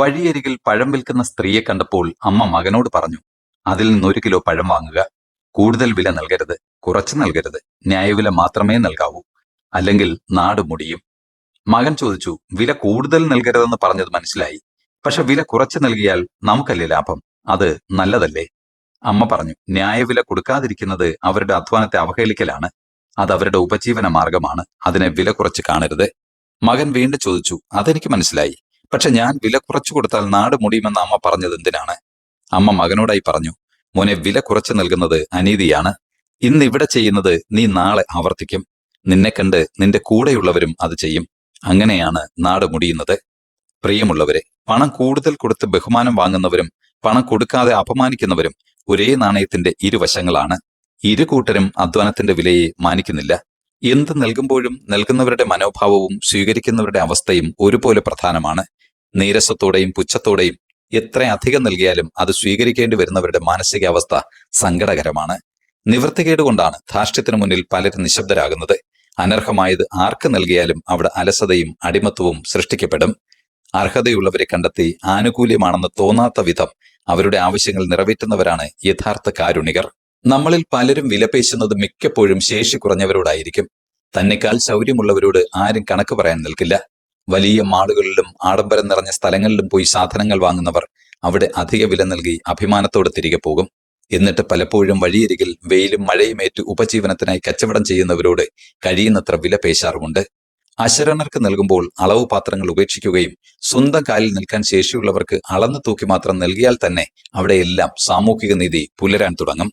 വഴിയരികിൽ പഴം വിൽക്കുന്ന സ്ത്രീയെ കണ്ടപ്പോൾ അമ്മ മകനോട് പറഞ്ഞു അതിൽ നിന്ന് ഒരു കിലോ പഴം വാങ്ങുക. കൂടുതൽ വില നൽകരുത്. കുറച്ച് നൽകരുത്. ന്യായവില മാത്രമേ നൽകാവൂ. അല്ലെങ്കിൽ നാട് മുടിയും. മകൻ ചോദിച്ചു വില കൂടുതൽ നൽകരുതെന്ന് പറഞ്ഞത് മനസ്സിലായി. പക്ഷെ വില കുറച്ച് നൽകിയാൽ നമുക്കല്ലേ ലാഭം? അത് നല്ലതല്ലേ? അമ്മ പറഞ്ഞു ന്യായവില കൊടുക്കാതിരിക്കുന്നത് അവരുടെ അധ്വാനത്തെ അവഹേളിക്കലാണ്. അത് അവരുടെ ഉപജീവന മാർഗമാണ്. അതിനെ വില കുറച്ച് കാണരുത്. മകൻ വീണ്ടും ചോദിച്ചു അതെനിക്ക് മനസ്സിലായി. പക്ഷെ ഞാൻ വില കുറച്ചു കൊടുത്താൽ നാട് മുടിയുമെന്ന് അമ്മ പറഞ്ഞത് എന്തിനാണ്? അമ്മ മകനോടായി പറഞ്ഞു മോനെ വില കുറച്ചു നൽകുന്നത് അനീതിയാണ്. ഇന്ന് ഇവിടെ ചെയ്യുന്നത് നീ നാളെ ആവർത്തിക്കും. നിന്നെ കണ്ട് നിന്റെ കൂടെയുള്ളവരും അത് ചെയ്യും. അങ്ങനെയാണ് നാട് മുടിയുന്നത്. പ്രിയമുള്ളവരെ പണം കൂടുതൽ കൊടുത്ത് ബഹുമാനം വാങ്ങുന്നവരും പണം കൊടുക്കാതെ അപമാനിക്കുന്നവരും ഒരേ നാണയത്തിന്റെ ഇരുവശങ്ങളാണ്. ഇരു കൂട്ടരും അധ്വാനത്തിന്റെ വിലയെ മാനിക്കുന്നില്ല. എന്ത് നൽകുമ്പോഴും നൽകുന്നവരുടെ മനോഭാവവും സ്വീകരിക്കുന്നവരുടെ അവസ്ഥയും ഒരുപോലെ പ്രധാനമാണ്. നീരസത്തോടെയും പുച്ഛത്തോടെയും എത്ര അധികം നൽകിയാലും അത് സ്വീകരിക്കേണ്ടി വരുന്നവരുടെ മാനസികാവസ്ഥ സങ്കടകരമാണ്. നിവൃത്തികേട് കൊണ്ടാണ് ധാർഷ്ട്യത്തിനു മുന്നിൽ പലരും നിശബ്ദരാകുന്നത്. അനർഹമായത് ആർക്ക് നൽകിയാലും അവിടെ അലസതയും അടിമത്വവും സൃഷ്ടിക്കപ്പെടും. അർഹതയുള്ളവരെ കണ്ടെത്തി ആനുകൂല്യമാണെന്ന് തോന്നാത്ത വിധം അവരുടെ ആവശ്യങ്ങൾ നിറവേറ്റുന്നവരാണ് യഥാർത്ഥ കാരുണികർ. നമ്മളിൽ പലരും വിലപേശുന്നത് മിക്കപ്പോഴും ശേഷി കുറഞ്ഞവരോടായിരിക്കും. തന്നെക്കാൾ ശൗര്യമുള്ളവരോട് ആരും കണക്ക് പറയാൻ നിൽക്കില്ല. വലിയ മാളുകളിലും ആഡംബരം നിറഞ്ഞ സ്ഥലങ്ങളിലും പോയി സാധനങ്ങൾ വാങ്ങുന്നവർ അവിടെ അധിക വില നൽകി അഭിമാനത്തോടെ തിരികെ പോകും. എന്നിട്ട് പലപ്പോഴും വഴിയരികിൽ വെയിലും മഴയുമേറ്റ് ഉപജീവനത്തിനായി കച്ചവടം ചെയ്യുന്നവരോട് കഴിയുന്നത്ര വില പേശാറുമുണ്ട്. അശരണർക്ക് നൽകുമ്പോൾ അളവ് പാത്രങ്ങൾ ഉപേക്ഷിക്കുകയും സ്വന്തം കാലിൽ നിൽക്കാൻ ശേഷിയുള്ളവർക്ക് അളന്നു തൂക്കി മാത്രം നൽകിയാൽ തന്നെ അവിടെയെല്ലാം സാമൂഹിക നീതി പുലരാൻ തുടങ്ങും.